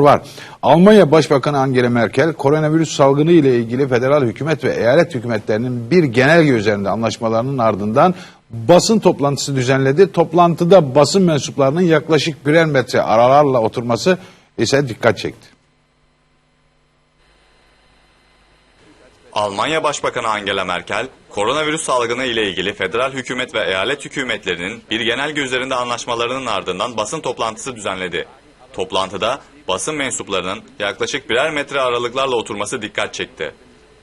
var. Almanya Başbakanı Angela Merkel koronavirüs salgını ile ilgili federal hükümet ve eyalet hükümetlerinin bir genelge üzerinde anlaşmalarının ardından basın toplantısı düzenledi. Toplantıda basın mensuplarının yaklaşık birer metre aralarla oturması ise dikkat çekti. Almanya Başbakanı Angela Merkel, koronavirüs salgını ile ilgili federal hükümet ve eyalet hükümetlerinin bir genelge üzerinde anlaşmalarının ardından basın toplantısı düzenledi. Toplantıda basın mensuplarının yaklaşık birer metre aralıklarla oturması dikkat çekti.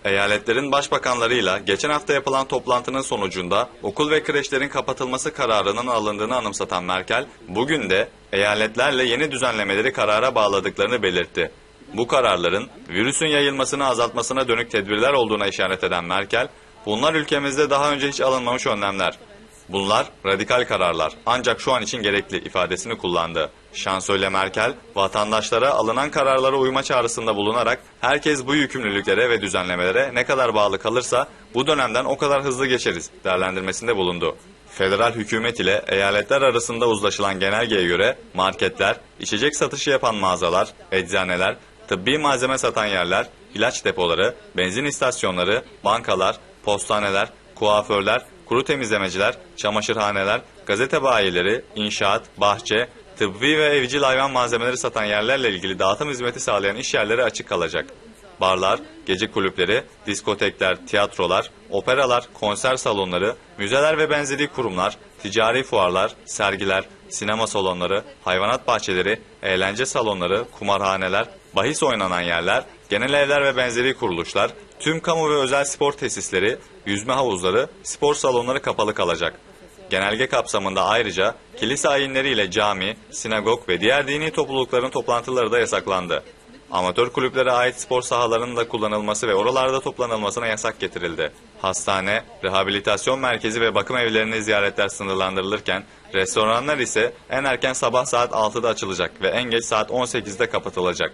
Eyaletlerin başbakanlarıyla geçen hafta yapılan toplantının sonucunda okul ve kreşlerin kapatılması kararının alındığını anımsatan Merkel, bugün de eyaletlerle yeni düzenlemeleri karara bağladıklarını belirtti. Bu kararların virüsün yayılmasını azaltmasına dönük tedbirler olduğuna işaret eden Merkel, bunlar ülkemizde daha önce hiç alınmamış önlemler. Bunlar radikal kararlar ancak şu an için gerekli ifadesini kullandı. Şansölye Merkel, vatandaşlara alınan kararlara uyma çağrısında bulunarak herkes bu yükümlülüklere ve düzenlemelere ne kadar bağlı kalırsa bu dönemden o kadar hızlı geçeriz değerlendirmesinde bulundu. Federal hükümet ile eyaletler arasında uzlaşılan genelgeye göre marketler, içecek satışı yapan mağazalar, eczaneler, tıbbi malzeme satan yerler, ilaç depoları, benzin istasyonları, bankalar, postaneler, kuaförler, kuru temizlemeciler, çamaşırhaneler, gazete bayileri, inşaat, bahçe, tıbbi ve evcil hayvan malzemeleri satan yerlerle ilgili dağıtım hizmeti sağlayan iş yerleri açık kalacak. Barlar, gece kulüpleri, diskotekler, tiyatrolar, operalar, konser salonları, müzeler ve benzeri kurumlar, ticari fuarlar, sergiler, sinema salonları, hayvanat bahçeleri, eğlence salonları, kumarhaneler, bahis oynanan yerler, genel evler ve benzeri kuruluşlar, tüm kamu ve özel spor tesisleri, yüzme havuzları, spor salonları kapalı kalacak. Genelge kapsamında ayrıca kilise ayinleriyle cami, sinagog ve diğer dini toplulukların toplantıları da yasaklandı. Amatör kulüplere ait spor sahalarının da kullanılması ve oralarda toplanılmasına yasak getirildi. Hastane, rehabilitasyon merkezi ve bakım evlerine ziyaretler sınırlandırılırken, restoranlar ise en erken sabah saat 6'da açılacak ve en geç saat 18'de kapatılacak.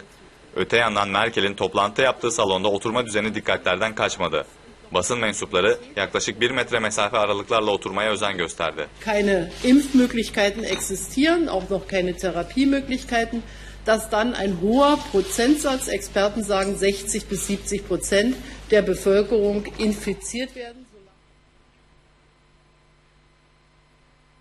Öte yandan Merkel'in toplantı yaptığı salonda oturma düzeni dikkatlerden kaçmadı. Basın mensupları yaklaşık bir metre mesafe aralıklarla oturmaya özen gösterdi. keine Impfmöglichkeiten existieren, auch noch keine Therapiemöglichkeiten, dass dann ein hoher Prozentsatz, Experten sagen 60 bis 70 Prozent der Bevölkerung infiziert werden.